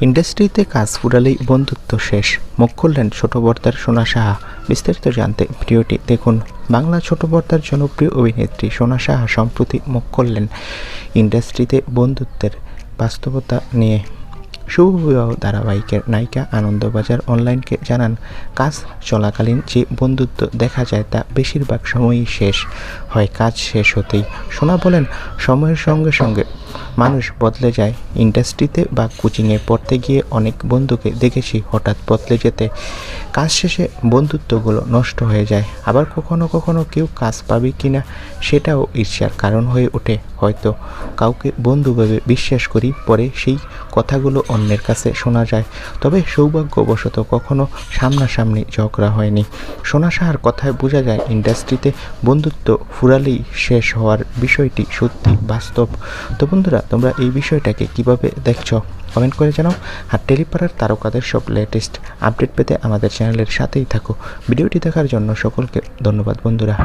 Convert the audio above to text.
ইন্ডাস্ট্রিতে কাজ ফুরালেই বন্ধুত্ব শেষ। মুখ খুললেন ছোট বর্তার সোনা সাহা। বিস্তারিত জানতে ভিডিওটি দেখুন। বাংলা ছোট বর্তার জনপ্রিয় অভিনেত্রী সোনা সাহা সম্প্রতি মুখ খুললেন ইন্ডাস্ট্রিতে বন্ধুত্বের বাস্তবতা নিয়ে। শুভ বিবাহ ধারাবাহিকের নায়িকা আনন্দবাজার অনলাইনকে জানান, কাজ চলাকালীন যে বন্ধুত্ব দেখা যায় তা বেশিরভাগ সময়ই শেষ হয়, কাজ শেষ হতেই। সোনা বলেন, সময়ের সঙ্গে সঙ্গে মানুষ বদলে যায়। ইন্ডাস্ট্রিতে বা কোচিংয়ে পড়তে গিয়ে অনেক বন্ধুকে দেখেছি, হঠাৎ বদলে যেতে। কাজ শেষে বন্ধুত্বগুলো নষ্ট হয়ে যায়। আবার কখনো কখনো কেউ কাজ পাবে কিনা সেটাও ঈর্ষার কারণ হয়ে ওঠে। হয়তো কাউকে বন্ধু ভেবে বিশ্বাস করি, পরে সেই কথাগুলো অন্যের কাছে শোনা যায়, তবে সৌভাগ্যবশত কখনো সামনাসামনি ঝগড়া হয়নি। সোনা সাহার কথায় বোঝা যায়, ইন্ডাস্ট্রিতে বন্ধুত্ব ফুরালেই শেষ হওয়ার বিষয়টি সত্যি বাস্তব। তো বন্ধুরা, তোমরা এই বিষয়টাকে কীভাবে দেখছ? কমেন্ট করে জানাও। আর টেলিপাড়ার তারকাদের সব লেটেস্ট আপডেট পেতে আমাদের চ্যানেলের সাথেই থাকো। ভিডিওটি দেখার জন্য সকলকে ধন্যবাদ বন্ধুরা।